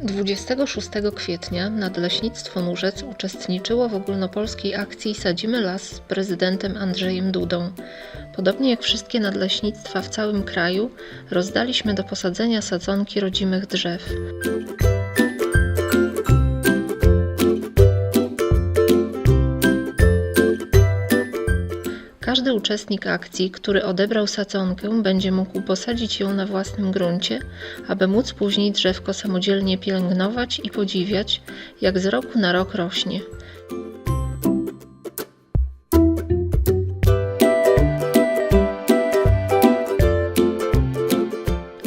26 kwietnia Nadleśnictwo Nurzec uczestniczyło w ogólnopolskiej akcji Sadzimy las z prezydentem Andrzejem Dudą. Podobnie jak wszystkie nadleśnictwa w całym kraju, rozdaliśmy do posadzenia sadzonki rodzimych drzew. Każdy uczestnik akcji, który odebrał sadzonkę, będzie mógł posadzić ją na własnym gruncie, aby móc później drzewko samodzielnie pielęgnować i podziwiać, jak z roku na rok rośnie.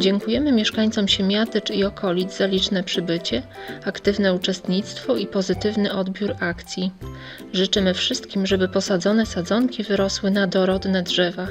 Dziękujemy mieszkańcom Siemiatycz i okolic za liczne przybycie, aktywne uczestnictwo i pozytywny odbiór akcji. Życzymy wszystkim, żeby posadzone sadzonki wyrosły na dorodne drzewa.